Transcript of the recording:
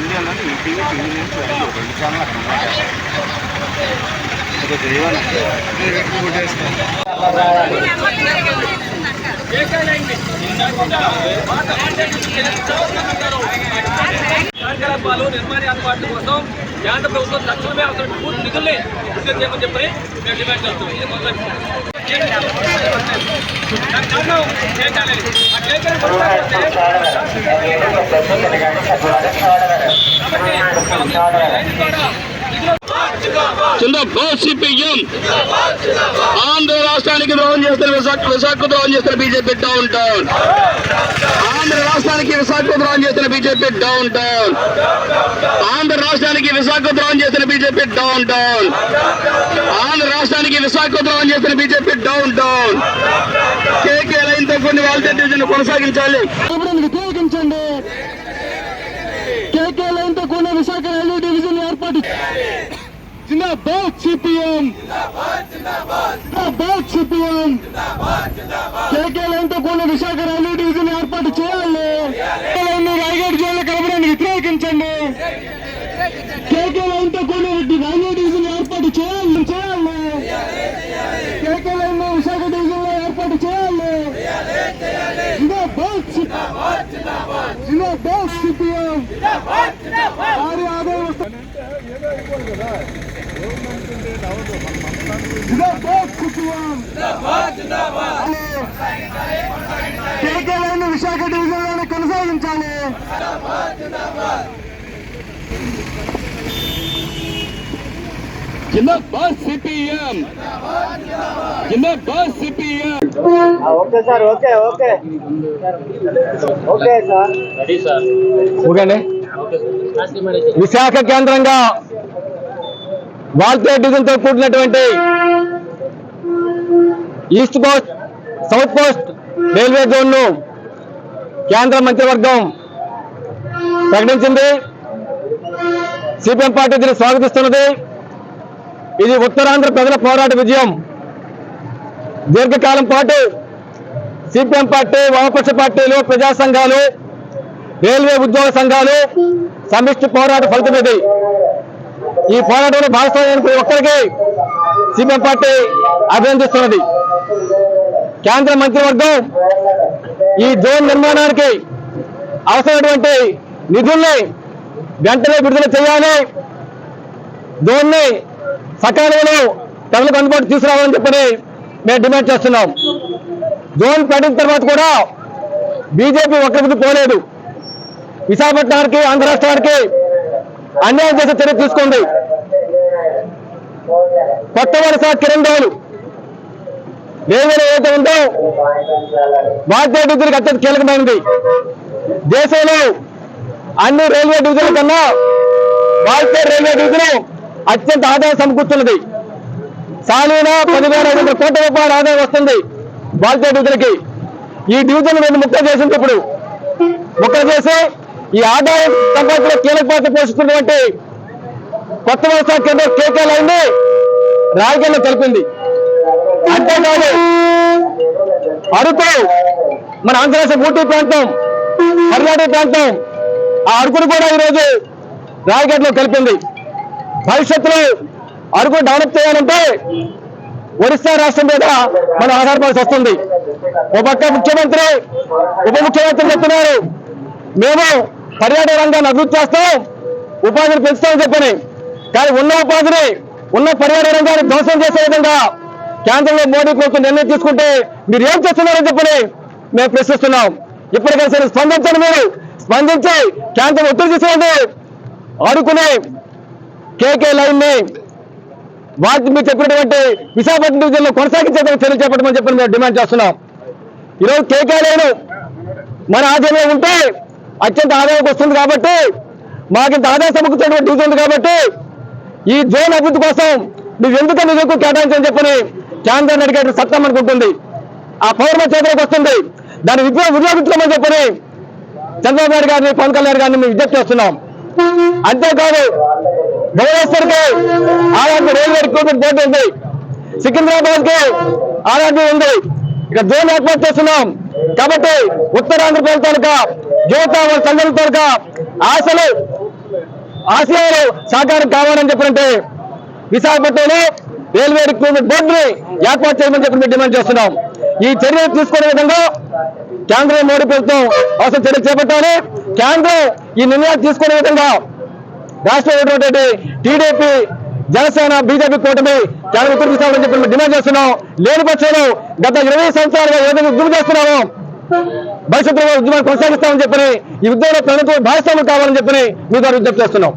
ఇండియాలోని ETV TV news రెండు channel అక్కడ ఉన్నాయి. ఒక కార్యకలాపాలు నిర్మాణ ఏర్పాట్ల కోసం కేంద్ర ప్రభుత్వం తక్షణమే అవసరం పూర్తి నిధుల్ని విడుదల చేయమని చెప్పని మేము డిమాండ్ చేస్తున్నాం. ఇది మొదటి కారణం. ఆ జిందాబాద్ సిపిఎం ఆంధ్ర రాష్ట్రానికి ద్రోహం చేస్తున్న విశాఖ విశాఖ ద్రోహం చేస్తున్న బీజేపీ డౌన్ డౌన్ ఆంధ్ర రాష్ట్రానికి విశాఖ ద్రోహం చేస్తున్న బీజేపీ డౌన్ డౌన్ ఆంధ్ర రాష్ట్రానికి విశాఖ ద్రోహం చేస్తున్న బీజేపీ డౌన్ డౌన్ ఆంధ్ర రాష్ట్రానికి విశాఖ ద్రోహం చేస్తున్న బీజేపీ డౌన్ డౌన్ కేకే లైన్తో కొన్ని వాల్టేజ్ డివిజన్ కొనసాగించాలి వ్యతిరేకించండి కేకే లైన్తో కొన్ని విశాఖ రైల్వే డివిజన్ ఏర్పాటు జిందాబాద్ సిపిఎం జిందాబాద్ సిపిఎం కేకే లైన్తో విశాఖ రైల్వే డివిజన్ ఏర్పాటు చేయాలి కేకే లైన్ని రాయగఢ్ జైల్లో కలపడాన్ని వ్యతిరేకించండి కేకే లైన్తో రైల్వే డివిజన్ ఏర్పాటు చేయాలి చేయాలి కేకే లైన్ విశాఖ డివిజన్లో ఏర్పాటు చేయాలి జిందాబాద్ జిందాబాద్ సిపిఎం ఆరు ఆదాయం వస్తుంది జిందాబాద్ సిపిఎం. కేకే లైన్ విశాఖ డివిజన్లోనే కొనసాగించాలి CPM. CPM okay sir okay. Okay okay sir. ఓకేనే Visakha కేంద్రంగా వాల్తే డివిజన్ కూడినటువంటి east coast south coast railway జోన్ను కేంద్ర మంత్రివర్గం ప్రకటించింది. సిపిఎం పార్టీ దీన్ని స్వాగతిస్తున్నది. ఇది ఉత్తరాంధ్ర ప్రజల పోరాట విజయం. దీర్ఘకాలం పాటు సిపిఎం పార్టీ వామపక్ష పార్టీలు ప్రజా సంఘాలు రైల్వే ఉద్యోగ సంఘాలు సమిష్టి పోరాట ఫలితం ఇది ఈ పోరాటంలో భాగస్వామ్యం ప్రతి ఒక్కరికి సిపిఎం పార్టీ అభినందిస్తున్నది కేంద్ర మంత్రివర్గం ఈ జోన్ నిర్మాణానికి అవసరమైనటువంటి నిధుల్ని వెంటనే విడుదల చేయాలి. జోన్ని సకాలంలో ప్రజలకు అందుబాటు తీసుకురావాలని చెప్పని మేము డిమాండ్ చేస్తున్నాం. జోన్ పడిన తర్వాత కూడా బీజేపీ ఒక్కరికి పోలేదు. విశాఖపట్నానికి ఆంధ్ర రాష్ట్రానికి అన్యాయం చేసే చర్య తీసుకుంది కొత్త వరుస కిరణ్ రావులు రైల్వేలో ఏదైతే ఉందో భారతీయ డివిజన్కి అత్యంత కీలకమైనది. దేశంలో అన్ని రైల్వే డివిజన్ల కన్నా భారతీయ రైల్వే డివిజన్ అత్యంత ఆదాయం సమకూర్చున్నది. సాలీన పదివేల ఐదు వందల కోట్ల రూపాయల ఆదాయం వస్తుంది భారతీయ డివిజన్కి ఈ డివిజన్ రెండు ముక్కలు చేసింది ఇప్పుడు. ముక్కలు చేసి ఈ ఆదాయం సంపాదనలో కీలక పాత్ర పోషిస్తున్నటువంటి కొత్త వ్యవసాయ కేంద్రం కేకే అయింది. రాజకీయాల్లో కలిపింది అంతేకాదు అరకు మన ఆంధ్రప్రదేశ్ ఊటీ ప్రాంతం కర్ణాటక ప్రాంతం ఆ అరకును కూడా ఈరోజు రాయగఢ్లో కలిపింది. భవిష్యత్తులో అరకు డెవలప్ చేయాలంటే ఒరిస్సా రాష్ట్రం మీద మనం ఆధారపడాల్సి వస్తుంది. ఒక పక్క ముఖ్యమంత్రి ఉప ముఖ్యమంత్రి చెప్తున్నారు. మేము పర్యాటక రంగాన్ని అభివృద్ధి చేస్తాం ఉపాధిని పెంచుతామని చెప్పని. కానీ ఉన్న ఉపాధిని ఉన్న పర్యాటక రంగాన్ని ధ్వంసం చేసే విధంగా కేంద్రంలో మోడీ ప్రభుత్వం నిర్ణయం తీసుకుంటే మీరు ఏం చేస్తున్నారని చెప్పని మేము ప్రశ్నిస్తున్నాం. ఇప్పటికైనా సరే స్పందించండి మీరు. స్పందించి కేంద్రం ఒత్తిడి తీసుకోండి ఆడుకునే కేకే లైన్ని వాటిని మీరు చెప్పినటువంటి విశాఖపట్నం జిల్లా లో కొనసాగించేందుకు చర్యలు చేపట్టమని చెప్పి మేము డిమాండ్ చేస్తున్నాం. ఈరోజు కేకే లైన్ మన ఆదాయం ఉంటే అత్యంత ఆదాయం వస్తుంది కాబట్టి మాకు ఇంత ఆదాయం సమకూర్చేటువంటి డివిజన్ ఉంది కాబట్టి ఈ జోన్ అభివృద్ధి కోసం నువ్వు ఎందుకు నువ్వు ఎక్కువ కేటాయించని చెప్పని కేంద్రాన్ని అడిగే సత్తం అనుకుంటుంది ఆ పౌర్ణ చేతులకు వస్తుంది. దాన్ని విప్లవ వినియోగించుకోమని చెప్పని చంద్రబాబు నాయుడు గారిని పవన్ కళ్యాణ్ గారిని మేము విజ్ఞప్తి చేస్తున్నాం. అంతేకాదు భువనేశ్వర్కి అలాంటి రైల్వే రిక్రూట్మెంట్ బోర్డు ఉంది. సికింద్రాబాద్కి అలాంటి ఉంది. ఇక జోన్ ఏర్పాటు చేస్తున్నాం. కాబట్టి ఉత్తరాంధ్ర ప్రాంతాలకు యువత వాళ్ళ తాలూకా ఆశలు ఆశయాలు సాకారం కావాలని చెప్పారంటే విశాఖపట్నంలో రైల్వే రిక్రూట్మెంట్ బోర్డుని ఏర్పాటు చేయమని చెప్పి మేము డిమాండ్ చేస్తున్నాం. ఈ చర్యలు తీసుకునే విధంగా కేంద్రం మోడీ ప్రభుత్వం అవసరం చర్యలు చేపట్టాలి. కేంద్రం ఈ నిర్ణయాలు తీసుకునే విధంగా రాష్ట్రంలో ఉన్నటువంటి టీడీపీ జనసేన బీజేపీ కూటమి కేంద్ర ఉత్తర్వు చెప్పి మేము డిమాండ్ చేస్తున్నాం. లేని పక్షంలో గత ఇరవై సంవత్సరాలుగా ఏదైనా ఉద్యమం చేస్తున్నామో భవిష్యత్తులో ఉద్యమాన్ని కొనసాగిస్తామని చెప్పని ఈ ఉద్యమంలో ప్రజలకు భాగస్వాములు కావాలని చెప్పని మీ ద్వారా విజ్ఞప్తి చేస్తున్నాం.